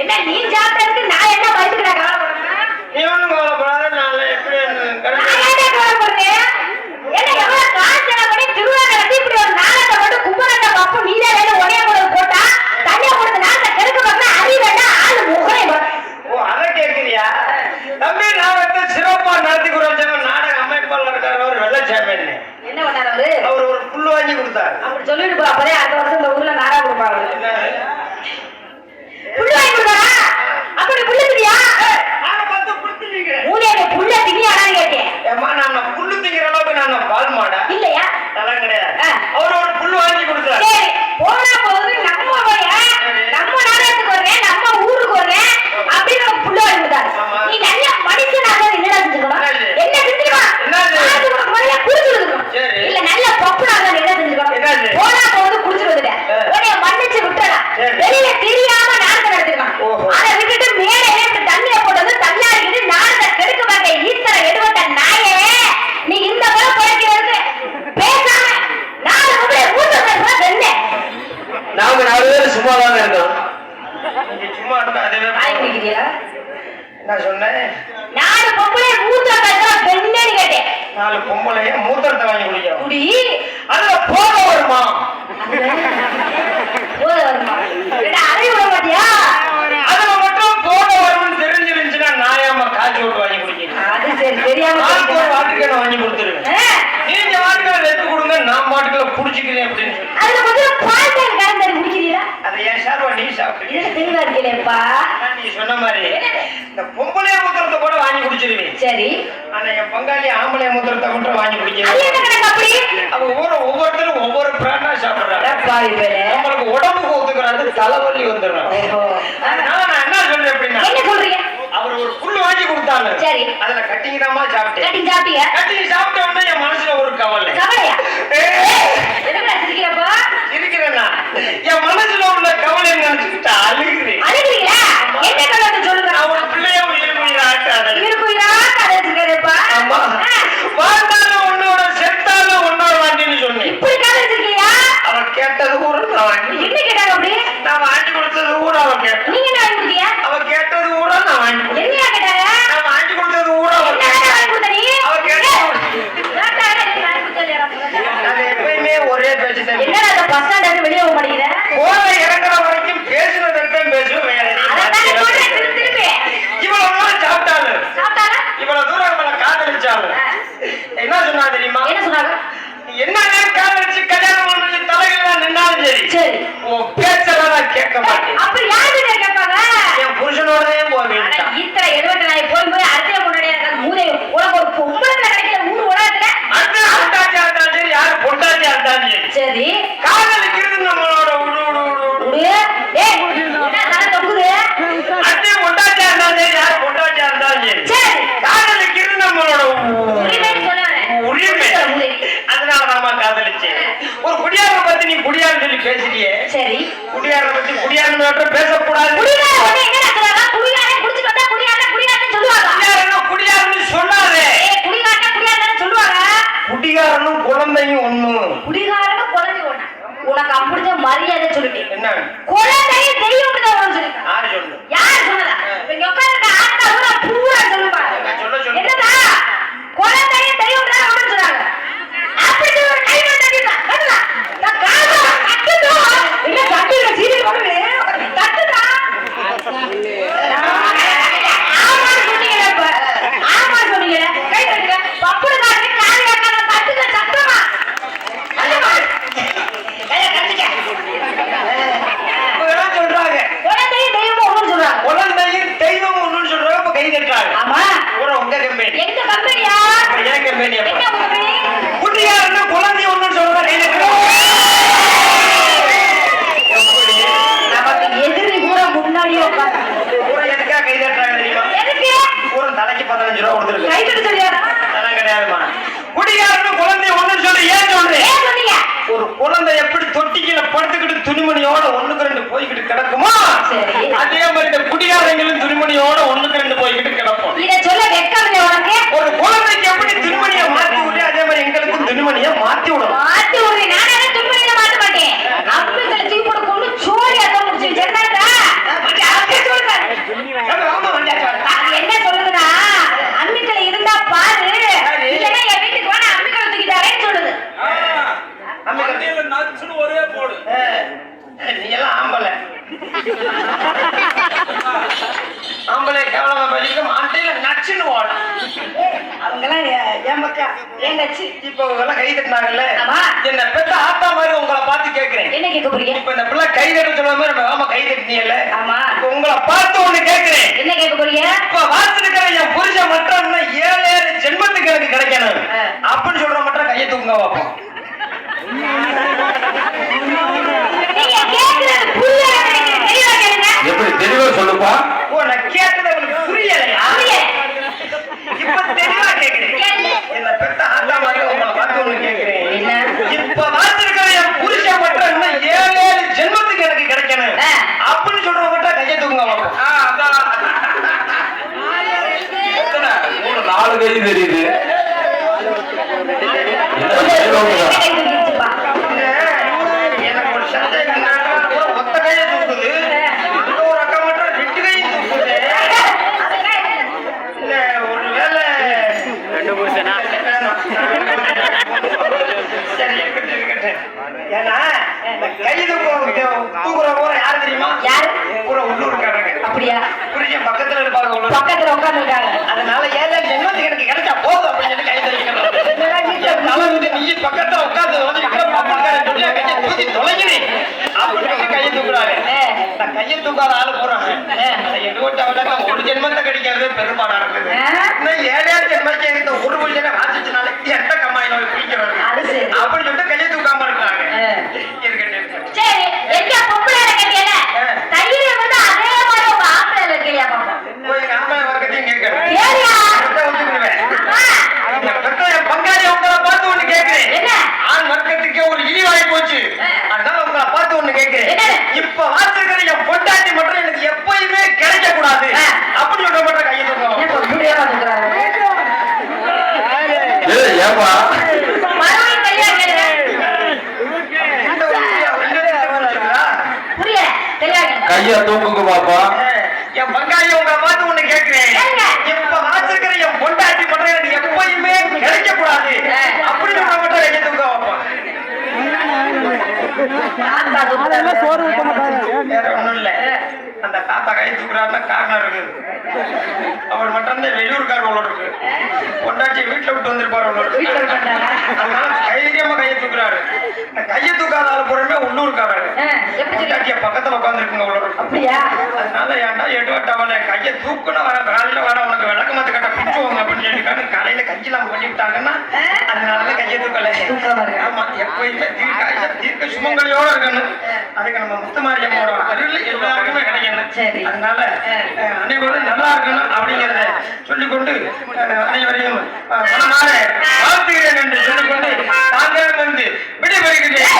என்ன நீ ஜாதகத்துக்கு நான் என்ன பயந்துக்கிறேன் பண்ணி திருவாரூர் இப்படி ஒரு நாளத்தை போட்டு கும்பரத்தை பப்பு நீதான் வேலை ஒரே கூட போட்டா தனியாக கொடுத்த நாளத்தை கெடுக்க பார்த்தா அறி வேண்டாம் ஆளு முகரை ஓ அதை கேட்குறியா? தம்பி நான் வந்து சிறப்பாக நடத்தி கொடுத்தேன் நாடக அமைப்பாளர் இருக்கார் அவர் வெள்ளச்சாமி. என்ன பண்ணார் அவர்? ஒரு புல்லு வாங்கி கொடுத்தார். அப்படி சொல்லிட்டு போ அப்பதான் அடுத்த வருஷம் இந்த ஊர்ல நாடகம் கொடுப்பாங்க. நாலு பொம்பளைய மூத்தத்தை வாங்கி குடிக்கும் குடி. அதுல போக வருமா போக வருமா இல்ல தின்பா நீ சொன்ன மாதிரி இந்த பொம்பளை மூத்திரத்தை கூட வாங்கி குடிச்சிருவேன் சரி. ஆனா பங்காளி ஆம்பளை மூத்திரத்தை மட்டும் வாங்கி குடிக்கிறேன் அப்படி? அவ ஒவ்வொரு ஒவ்வொருத்தரும் ஒவ்வொரு பிராண்டா சாப்பிடுறாங்க. நம்மளுக்கு உடம்புக்கு ஒத்துக்கிறாரு தலைவலி வந்துடுறோம் நான் என்ன சொல்றேன் அப்படின்னா என்ன சொல்றீங்க? அவர் ஒரு புல் வாங்கி கொடுத்தாங்க. சரி. அதுல கட்டிங்கிறமா சாப்பிட்டேன். கட்டிங் சாப்பிட்டீங்க? குடியாரம் சொல்லி பேசுறியே சரி. குடியாரம் பத்தி குடியாரம் மட்டும் பேசக்கூடாது. குடிகாரனும் குழந்தையும் ஒண்ணு. குடிகாரனும் குழந்தை ஒண்ணு? உனக்கு அப்படிச்ச மரியாதை சொல்லிட்டேன். என்ன? குழந்தையும் தெரியவங்க தான் சொல்லி யார் சொன்னது யார் சொன்னதா? இங்க உட்கார்ந்து ஆட்டா எங்க கம்பெனியா? என் கம்பெனி என்ன கம்பெனி? குட்டியாருன்னா குழந்தை ஒண்ணுன்னு சொல்றாரு நமக்கு எதிரி கூட முன்னாடியே உட்கார்ந்து கூட எதுக்காக கை கூட தலைக்கு பதினஞ்சு ரூபா கொடுத்துருக்கு. கை தட்டு தெரியாதா? அதெல்லாம் கிடையாதுமா. குடியாருன்னு குழந்தை ஒண்ணுன்னு சொல்லி. ஏன் சொல்றேன் ஒரு குழந்தை எப்படி தொட்டிக்கில படுத்துக்கிட்டு துணிமணியோட ஒண்ணுக்கு ரெண்டு போய்கிட்டு கிடக்குமா? சரி. அவங்கெல்லாம் எ- என் மக்கா என் கட்சி இப்ப இவங்க கை தட்டினாங்கல்ல? ஆமா. என்ன பெத்த ஆத்தா மாதிரி உங்களை பார்த்து கேக்குறேன் என்ன கேட்க போறீங்க? இப்ப இந்த பிள்ளை கை தட்ட சொன்ன மாதிரி நம்ம ஆமா கை தட்டினீங்கல்ல? ஆமா. உங்களை பார்த்து ஒண்ணு கேக்குறேன் என்ன கேட்க போறீங்க இப்ப வாசிருக்கிற என் புருஷன் மட்டும் ஏழு ஏழு ஜென்மத்துக்கு எனக்கு கிடைக்கணும் ஆ. அப்படின்னு சொல்ற மட்டும் கையை தூங்க வைப்போம் நீங்க கேக்குறது புரியல நினைக்கிறேன். தெளிவா கேளுங்க எப்படி தெளிவா சொல்லுப்பா ஓ நான் கேட்டது உங்களுக்கு புரியலையா புரியல. இப்ப தெளிவா கேக்குறேன் கேளு. என்ன பெத்த ஆத்தா மாதிரி உங்களை பார்த்து ஒண்ணு கேக்குறேன் என்ன? இப்ப வாசிருக்கிற என் புருஷன் மட்டும் இன்னும் ஏழு ஏழு ஜென்மத்துக்கு எனக்கு கிடைக்கணும் ஆ. அப்படின்னு சொல்ற மட்டும் கையை தூங்க வைப்போம் எத்தனை? மூணு நாலு கை தெரியுது என்ன என்ன தெளிவா கை தூக்கிடுச்சுப்பா? எனக்கு ஒரு சந்தேகம் என்னன்னா, ஒத்த கையை தூக்குது இன்னொரு அக்கா மட்டும் ரெண்டு கையும் தூக்குது அதுதான் என்ன? இல்ல ஒருவேளை இருக்கட்டும், இருக்கட்டும். ஏன்னா இந்த கை தூக்க தூக்குற ஊரை யாரு தெரியுமா யாரு? பூரா உள்ளூர்காரங்க அப்படியா புரியும் பக்கத்துல இருப்பாங்க பக்கத்துல உட்கார்ந்து இருக்காங்க அதனால ஏழை ஜென்மத்துக்கு எனக்கு கிடைச்சா போதும் அப்படின்னு சொல்லி கை தூக்கிக்கிறது தலை வந்து நீ பக்கத்துல உட்கார்ந்து வந்துருக்கிற பப்பக்காரன் சொல்லி கையை தூக்கி தொலைகிறேன் அப்படின்னு சொல்லி கையை தூக்குறாரு நான் கையை தூக்காத ஆளு போறாங்க அதை எங்க விட்ட விட நான் ஒரு ஜென்மத்தை கிடைக்கிறது பெரும்பாடா இருக்குது இன்னும் ஏழாவது ஜென்மத்துக்கு எனக்கு இந்த ஒரு புள்ளியை வாசிச்சனால எந்த கம்மாயில போய் குளிக்கிறது அது சரி. அப்படின்னு சொல்லிட்டு கையை தூக்காம இருக்காங்க ஆ. இருக்கட்டும் இருக்கட்டும். சரி எங்க பொம்பளை கட்டியல ஆ. தைரிய வந்து அதே மாதிரி உங்க ஆம்பளை இருக்கையா பாப்போம் போய் எங்க அம்மா வர்க்கத்தையும் கேட்கறேன் ஏரியா கிட்ட ஒத்துக்கிடுவேன் ஆமா இந்த பெத்த என் பங்காளி உங்களை பார்த்து ஒண்ணு கேட்கிறேன் என்ன? ஆண் வர்க்கத்துக்கே ஒரு இழிவாகி போச்சு ஆ. அதனால உங்களை பார்த்து ஒண்ணு கேட்கிறேன் என்ன? இப்ப வாசிக்கிற என் பொண்டாட்டி மட்டும் எனக்கு எப்பயுமே கிடைக்க கூடாது ஆ. அப்படி சொல்ற மட்டும் கையை தூக்கலாம் ஏன் இப்படியே பாத்துக்கிறாங்க ஏய், ஏப்பா மறுபடியும் தெளிவா கேளுங்க இந்த ஒரு விஷயம் ரெண்டு விஷயம் சொல்லுதா? புரியல கைய தூக்குங்க பாப்பா. என் பங்காளி உங்களை பார்த்து ஒண்ணு கேட்கிறேன். கேளுங்க. இப்ப வாசிக்கிற என் பொண்டாட்டி மட்டும் எனக்கு எப்பயுமே கிடைக்க கூடாது ஆ. அப்படி சொல்ற மட்டும். வேற ஒண்ணும் இல்ல. அந்த தாத்தா கை தூக்குறாருன்னா காரணம் இருக்குது. அவர் மட்டும் தான் வெளியூர்கார உள்ள இருக்கு. பொண்டாச்சி வீட்டுல விட்டு வந்திருப்பாரு. அதனால தைரியமா கையை தூக்குறாரு இந்த கையை தூக்காத ஆள் பூரமே உள்ளூர்காரரு ஆ, பொண்டாட்டிய பக்கத்துல உட்காந்துருக்குங்க உள்ள இருக்கு அப்படியா? அதனால ஏன்டா எடுவட்டவன கையை தூக்குன வர காலையில வர உனக்கு விளக்க மத்து கட்ட பிடிச்சுவோங்க அப்படின்னு சொல்லிட்டாங்க காலையில கஞ்சிலாம் பண்ணி விட்டாங்கன்னா அதனாலதான் கையை தூக்கல. ஆமா எப்பயுமே தீர்க்க தீர்க்க சுமங்கலியோட இருக்கணும். அதுக்கு நம்ம முத்துமாரியம்மோட அருள் எல்லாருக்குமே கிடைக்கணும். அதனால அனைவரும் நல்லா இருக்கணும் அப்படிங்கறத சொல்லிக்கொண்டு அனைவரையும் வாழ்த்துகிறேன் என்று சொல்லிக்கொண்டு தாங்கள் வந்து விடைபெறுகிறேன்.